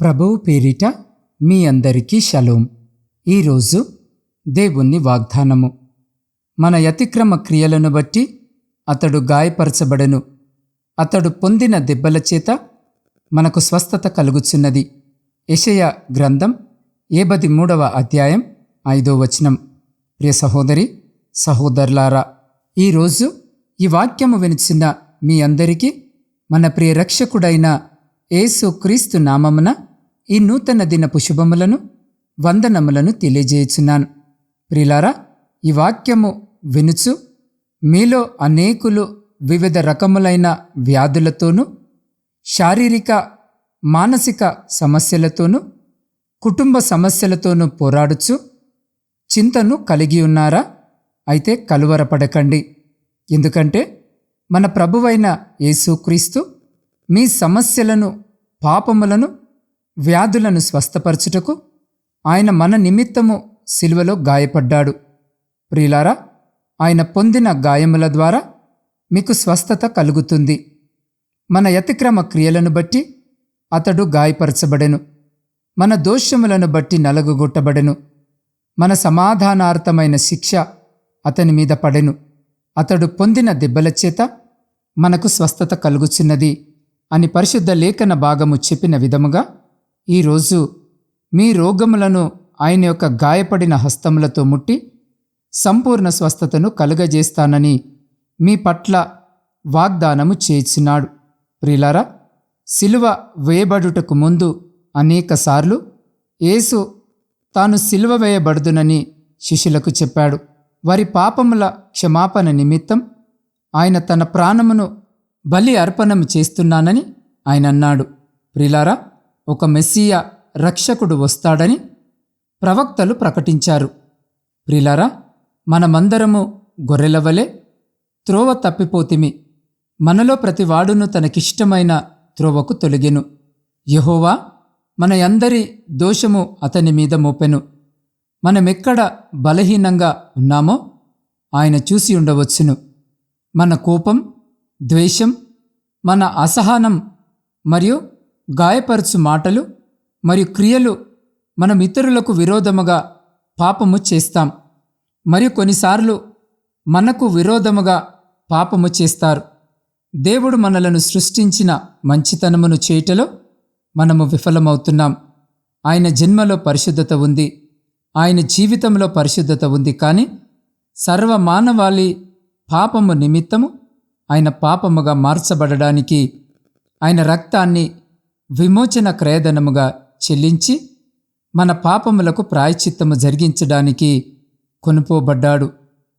ప్రభువు పేరిట మీ అందరికీ షలోం. ఈరోజు దేవుణ్ణి వాగ్దానము. మన అతిక్రమ క్రియలను బట్టి అతడు గాయపరచబడను. అతడు పొందిన దెబ్బల చేత మనకు స్వస్థత కలుగుచున్నది. యషయ గ్రంథం ఏబది మూడవ అధ్యాయం ఐదో వచనం. ప్రియ సహోదరి సహోదరులారా ఈరోజు ఈ వాక్యము వినిచిన మీ అందరికీ మన ప్రియ రక్షకుడైన ఏసు క్రీస్తు నామమున ఈ నూతన దినపు శుభములను వందనములను తెలియజేయుచున్నాను. ప్రిలారా ఈ వాక్యము వినుచు మీలో అనేకులు వివిధ రకములైన వ్యాధులతోనూ శారీరక మానసిక సమస్యలతోనూ కుటుంబ సమస్యలతోనూ పోరాడుచు చింతను కలిగి ఉన్నారా? అయితే కలువరపడకండి. ఎందుకంటే మన ప్రభువైన యేసుక్రీస్తు మీ సమస్యలను పాపములను వ్యాధులను స్వస్థపరచుటకు ఆయన మన నిమిత్తము శిలువలో గాయపడ్డాడు. ప్రియులారా ఆయన పొందిన గాయముల ద్వారా మీకు స్వస్థత కలుగుతుంది. మన యతిక్రమ క్రియలను బట్టి అతడు గాయపరచబడెను. మన దోషములను బట్టి నలగొట్టబడెను మన సమాధానార్థమైన శిక్ష అతని మీద పడెను. అతడు పొందిన దెబ్బల చేత మనకు స్వస్థత కలుగుచున్నది. అని పరిశుద్ధ లేఖన భాగము చెప్పిన విధముగా ఈరోజు మీ రోగములను ఆయన యొక్క గాయపడిన హస్తములతో ముట్టి సంపూర్ణ స్వస్థతను కలుగజేస్తానని మీ పట్ల వాగ్దానము చేసినాడు ప్రిలారా శిలువ వేయబడుటకు ముందు అనేకసార్లు యేసు తాను శిలువ వేయబడుదునని శిష్యులకు చెప్పాడు. వారి పాపముల క్షమాపణ నిమిత్తం ఆయన తన ప్రాణమును బలి అర్పణం చేస్తున్నానని ఆయన అన్నాడు ప్రిలారా ఒక మెస్సియా రక్షకుడు వస్తాడని ప్రవక్తలు ప్రకటించారు. ప్రిలారా మనమందరము గొర్రెలవలే త్రోవ తప్పిపోతిమి. మనలో ప్రతివాడును తనకిష్టమైన త్రోవకు తొలగెను. యహోవా మన అందరి దోషము అతని మీద మోపెను. మనమెక్కడ బలహీనంగా ఉన్నామో ఆయన చూసి ఉండవచ్చును. మన కోపం ద్వేషం మన అసహనం మరియు గాయపరచు మాటలు మరియు క్రియలు మనం ఇతరులకు విరోధముగా పాపము చేస్తాం. మరియు కొన్నిసార్లు మనకు విరోధముగా పాపము చేస్తారు. దేవుడు మనలను సృష్టించిన మంచితనమును చేయుటలో మనము విఫలమవుతున్నాం. ఆయన జన్మలో పరిశుద్ధత ఉంది. ఆయన జీవితంలో పరిశుద్ధత ఉంది. కానీ సర్వ మానవాళి పాపము నిమిత్తము ఆయన పాపముగా మార్చబడడానికి ఆయన రక్తాన్ని విమోచన క్రయధనముగా చెల్లించి మన పాపములకు ప్రాయచిత్తము జరిగించడానికి కొనుపోబడ్డాడు.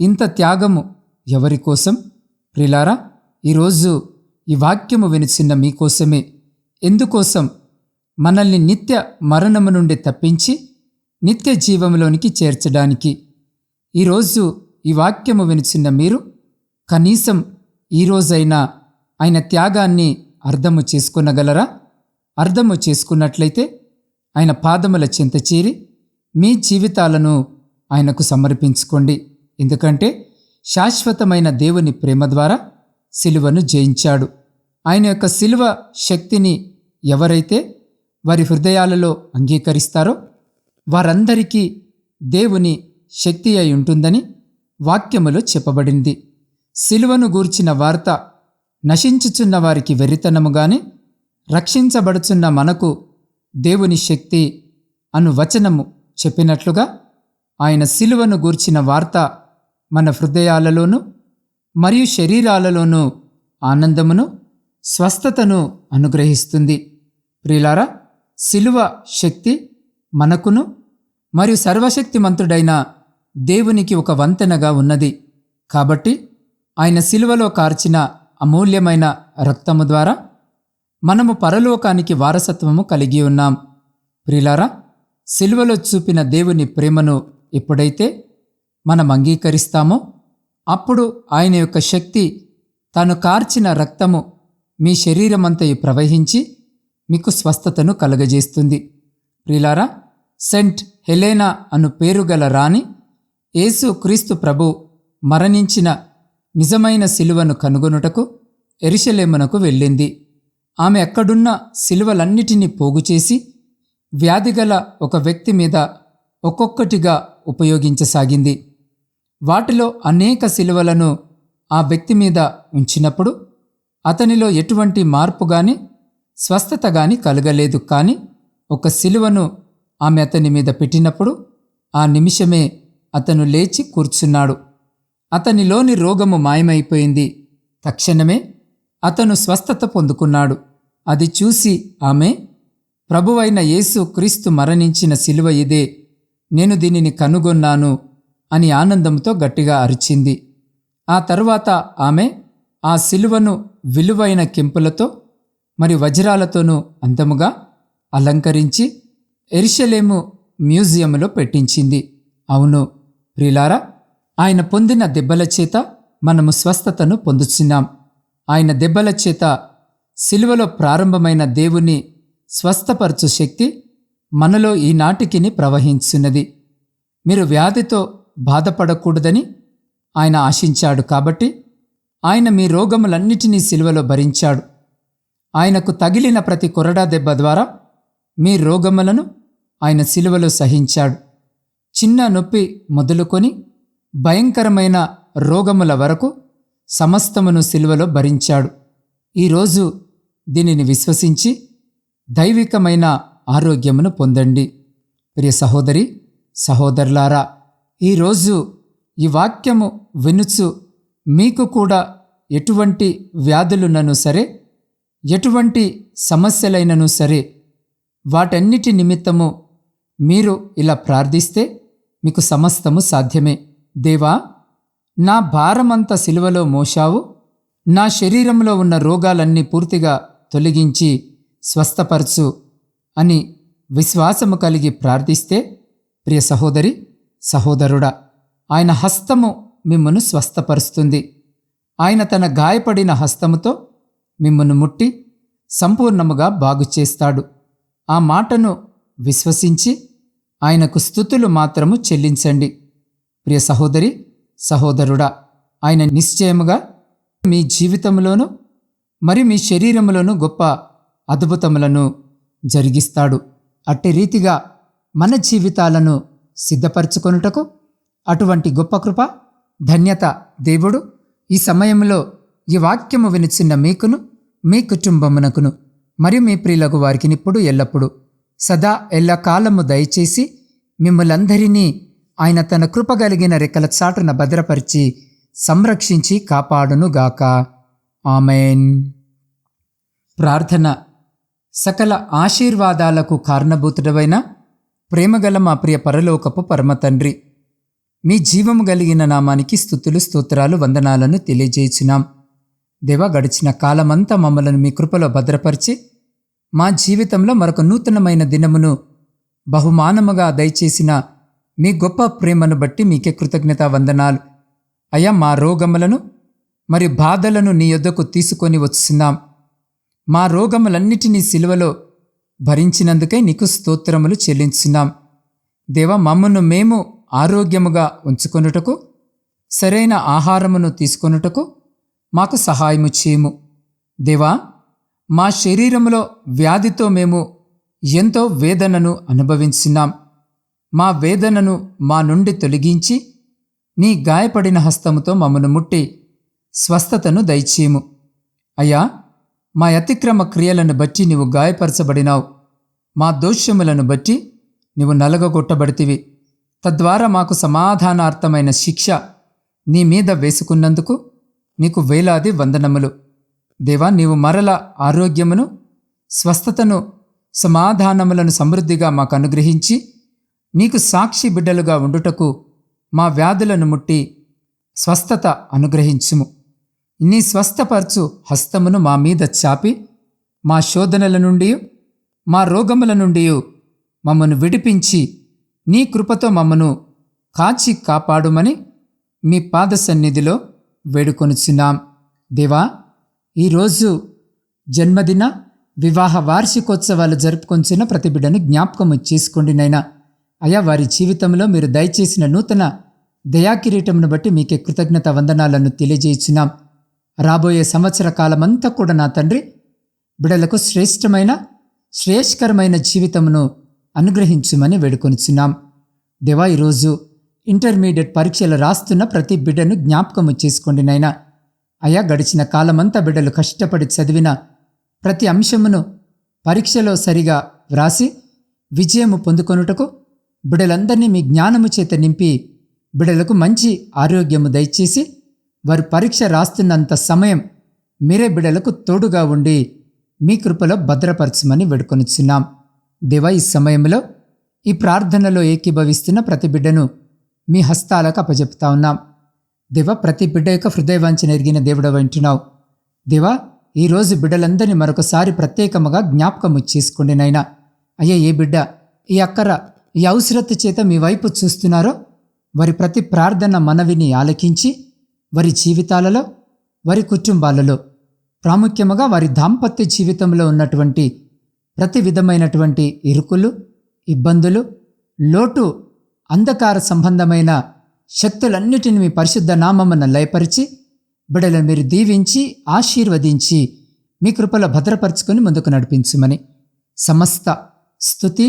ఇంత త్యాగము ఎవరి కోసం? ప్రిలారా ఈరోజు ఈ వాక్యము వినిచిన మీకోసమే. ఎందుకోసం? మనల్ని నిత్య మరణము నుండి తప్పించి నిత్య జీవంలోనికి చేర్చడానికి. ఈరోజు ఈ వాక్యము వినిచిన మీరు కనీసం ఈరోజైనా ఆయన త్యాగాన్ని అర్థము చేసుకునగలరా? అర్థము చేసుకున్నట్లయితే ఆయన పాదముల చింత చేరి మీ జీవితాలను ఆయనకు సమర్పించుకోండి. ఎందుకంటే శాశ్వతమైన దేవుని ప్రేమ ద్వారా సిలువను జయించాడు. ఆయన యొక్క సిలువ శక్తిని ఎవరైతే వారి హృదయాలలో అంగీకరిస్తారో వారందరికీ దేవుని శక్తి అయి ఉంటుందని వాక్యములో చెప్పబడింది. శిలువను గూర్చిన వార్త నశించుచున్న వారికి వెర్రితనముగాని రక్షించబడుచున్న మనకు దేవుని శక్తి అను వచనము చెప్పినట్లుగా ఆయన శిలువను గూర్చిన వార్త మన హృదయాలలోనూ మరియు శరీరాలలోనూ ఆనందమును స్వస్థతను అనుగ్రహిస్తుంది. ప్రియులారా శిలువ శక్తి మనకును మరియు సర్వశక్తిమంతుడైన దేవునికి ఒక వంతెనగా ఉన్నది. కాబట్టి ఆయన సిలువలో కార్చిన అమూల్యమైన రక్తము ద్వారా మనము పరలోకానికి వారసత్వము కలిగి ఉన్నాం. ప్రిలారా సిలువలో చూపిన దేవుని ప్రేమను ఎప్పుడైతే మనం అంగీకరిస్తామో అప్పుడు ఆయన యొక్క శక్తి తాను కార్చిన రక్తము మీ శరీరమంతయు ప్రవహించి మీకు స్వస్థతను కలుగజేస్తుంది. ప్రిలారా సెంట్ హెలేనా అను పేరు గల రాణి యేసు క్రీస్తు ప్రభు మరణించిన నిజమైన సిలువను కనుగొనుటకు ఎరిశలేమునకు వెళ్ళింది. ఆమె అక్కడున్న సిలువలన్నిటినీ పోగుచేసి వ్యాధిగల ఒక వ్యక్తి మీద ఒక్కొక్కటిగా ఉపయోగించసాగింది. వాటిలో అనేక శిలువలను ఆ వ్యక్తి మీద ఉంచినప్పుడు అతనిలో ఎటువంటి మార్పు గాని స్వస్థత గాని కలగలేదు. కానీ ఒక శిలువను ఆమె అతని మీద పెట్టినప్పుడు ఆ నిమిషమే అతను లేచి కూర్చున్నాడు. అతనిలోని రోగము మాయమైపోయింది. తక్షణమే అతను స్వస్థత పొందుకున్నాడు. అది చూసి ఆమె ప్రభువైన యేసు క్రీస్తు మరణించిన శిలువ ఇదే. నేను దీనిని కనుగొన్నాను అని ఆనందంతో గట్టిగా అరిచింది. ఆ తరువాత ఆమె ఆ శిలువను విలువైన కెంపులతో మరి వజ్రాలతోనూ అందముగా అలంకరించి ఎరిషలేము మ్యూజియంలో పెట్టించింది. అవును ప్రిలారా ఆయన పొందిన దెబ్బల చేత మనము స్వస్థతను పొందుచున్నాం. ఆయన దెబ్బల చేత సిలువలో ప్రారంభమైన దేవుని స్వస్థపరచు శక్తి మనలో ఈనాటికిని ప్రవహించున్నది. మీరు వ్యాధితో బాధపడకూడదని ఆయన ఆశించాడు కాబట్టి ఆయన మీ రోగములన్నిటినీ సిలువలో భరించాడు. ఆయనకు తగిలిన ప్రతి కొరడా దెబ్బ ద్వారా మీ రోగములను ఆయన సిలువలో సహించాడు. చిన్న నొప్పి మొదలుకొని భయంకరమైన రోగముల వరకు సమస్తమును సిలువలో భరించాడు. ఈరోజు దీనిని విశ్వసించి దైవికమైన ఆరోగ్యమును పొందండి. ప్రియ సహోదరి సహోదరులారా ఈరోజు ఈ వాక్యము వినుచు మీకు కూడా ఎటువంటి వ్యాధులున్నను సరే ఎటువంటి సమస్యలైనను సరే వాటన్నిటి నిమిత్తము మీరు ఇలా ప్రార్థిస్తే మీకు సమస్తము సాధ్యమే. దేవా నా భారమంతా సిలువలో మోశావు నా శరీరంలో ఉన్న రోగాలన్నీ పూర్తిగా తొలగించి స్వస్థపరచు అని విశ్వాసము కలిగి ప్రార్థిస్తే ప్రియ సహోదరి సహోదరుడా ఆయన హస్తము మిమ్మను స్వస్థపరుస్తుంది. ఆయన తన గాయపడిన హస్తముతో మిమ్మను ముట్టి సంపూర్ణముగా బాగు చేస్తాడు. ఆ మాటను విశ్వసించి ఆయనకు స్థుతులు మాత్రము చెల్లించండి. ప్రియ సహోదరి సహోదరుడా ఆయన నిశ్చయముగా మీ జీవితంలోనూ మరి మీ శరీరములోనూ గొప్ప అద్భుతములను జరిగిస్తాడు. అట్టి రీతిగా మన జీవితాలను సిద్ధపరచుకొనుటకు అటువంటి గొప్ప కృప ధన్యత దేవుడు ఈ సమయంలో ఈ వాక్యము వినిచిన్న మీకును మీ కుటుంబమునకును మరియు మీ ప్రియులకు వారికి ఇప్పుడు ఎల్లప్పుడు. సదా ఎల్లకాలము దయచేసి మిమ్మలందరినీ ఆయన తన కృపగలిగిన రెక్కల చాటున భద్రపరిచి సంరక్షించి కాపాడునుగాక. ఆమెన్. ప్రార్థన. సకల ఆశీర్వాదాలకు కారణభూతుడవైన ప్రేమగల మా ప్రియ పరలోకపు పరమ తండ్రి మీ జీవము కలిగిన నామానికి స్థుతులు స్తోత్రాలు వందనాలను తెలియజేసినాం దేవ గడిచిన కాలమంతా మమ్మలను మీ కృపలో భద్రపరిచి మా జీవితంలో మరొక నూతనమైన దినమును బహుమానముగా దయచేసిన మీ గొప్ప ప్రేమను బట్టి మీకే కృతజ్ఞత వందనాలు. అయ్యా మా రోగములను మరి బాధలను నీ యొద్దకు తీసుకొని వచ్చిందాం మా రోగములన్నిటినీ సిలువలో భరించినందుకై నీకు స్తోత్రములు చెల్లించున్నాం దేవ మమ్మను మేము ఆరోగ్యముగా ఉంచుకొనుటకు సరైన ఆహారమును తీసుకొనుటకు మాకు సహాయము చేయము. దేవా మా శరీరములో వ్యాధితో మేము ఎంతో వేదనను అనుభవించినాం. మా వేదనను మా నుండి తొలగించి నీ గాయపడిన హస్తముతో మమ్మను ముట్టి స్వస్థతను దయచేయము. అయ్యా మా అతిక్రమ క్రియలను బట్టి నీవు గాయపరచబడినావు. మా దోష్యములను బట్టి నీవు నలగగొట్టబడితివి. తద్వారా మాకు సమాధానార్థమైన శిక్ష నీ మీద వేసుకున్నందుకు నీకు వేలాది వందనములు. దేవా నీవు మరల ఆరోగ్యమును స్వస్థతను సమాధానములను సమృద్ధిగా మాకు అనుగ్రహించి నీకు సాక్షి బిడ్డలుగా ఉండుటకు మా వ్యాధులను ముట్టి స్వస్థత అనుగ్రహించుము. నీ స్వస్థపరచు హస్తమును మా మీద చాపి మా శోధనల నుండి మా రోగముల నుండి మమ్మను విడిపించి నీ కృపతో మమ్మను కాచి కాపాడుమని మీ పాద సన్నిధిలో వేడుకొనుచున్నాం. దేవా ఈరోజు జన్మదిన వివాహ వార్షికోత్సవాలు జరుపుకొంచిన ప్రతి బిడ్డను జ్ఞాపకం చేసుకోండి నైనా అయా వారి జీవితంలో మీరు దయచేసిన నూతన దయాకిరీటమును బట్టి మీకే కృతజ్ఞత వందనాలను తెలియజేయుచున్నాం రాబోయే సంవత్సర కాలమంతా కూడా నా తండ్రి బిడలకు శ్రేష్టమైన శ్రేయస్కరమైన జీవితమును అనుగ్రహించుమని వేడుకొనిచున్నాం. దేవా ఈరోజు ఇంటర్మీడియట్ పరీక్షలు రాస్తున్న ప్రతి బిడ్డను జ్ఞాపకము చేసుకోండి నైనా అయా గడిచిన కాలమంతా బిడ్డలు కష్టపడి చదివిన ప్రతి అంశమును పరీక్షలో సరిగా వ్రాసి విజయము పొందుకొనుటకు బిడలందరినీ మీ జ్ఞానము చేత నింపి బిడలకు మంచి ఆరోగ్యము దయచేసి వారు పరీక్ష రాస్తున్నంత సమయం మీరే బిడలకు తోడుగా ఉండి మీ కృపలో భద్రపరచమని వేడుకొనిచున్నాం. దేవా ఈ సమయంలో ఈ ప్రార్థనలో ఏకీభవిస్తున్న ప్రతి బిడ్డను మీ హస్తాలకు అప్పజెపుతా ఉన్నాం. దేవ ప్రతి బిడ్డ యొక్క హృదయవాంఛన ఎరిగిన దేవుడు వింటున్నావు. దేవా ఈరోజు బిడ్డలందరినీ మరొకసారి ప్రత్యేకముగా జ్ఞాపకము చేసుకోండినైనా అయ్యా ఏ బిడ్డ ఈ అక్కర ఈ అవసరత చేత మీ వైపు చూస్తున్నారో వారి ప్రతి ప్రార్థన మనవిని ఆలకించి వారి జీవితాలలో వారి కుటుంబాలలో ప్రాముఖ్యముగా వారి దాంపత్య జీవితంలో ఉన్నటువంటి ప్రతి విధమైనటువంటి ఇరుకులు ఇబ్బందులు లోటు అంధకార సంబంధమైన శక్తులన్నిటిని మీ పరిశుద్ధ నామమున లయపరిచి బిడలను మీరు దీవించి ఆశీర్వదించి మీ కృపలో భద్రపరుచుకొని ముందుకు నడిపించుమని సమస్త స్థుతి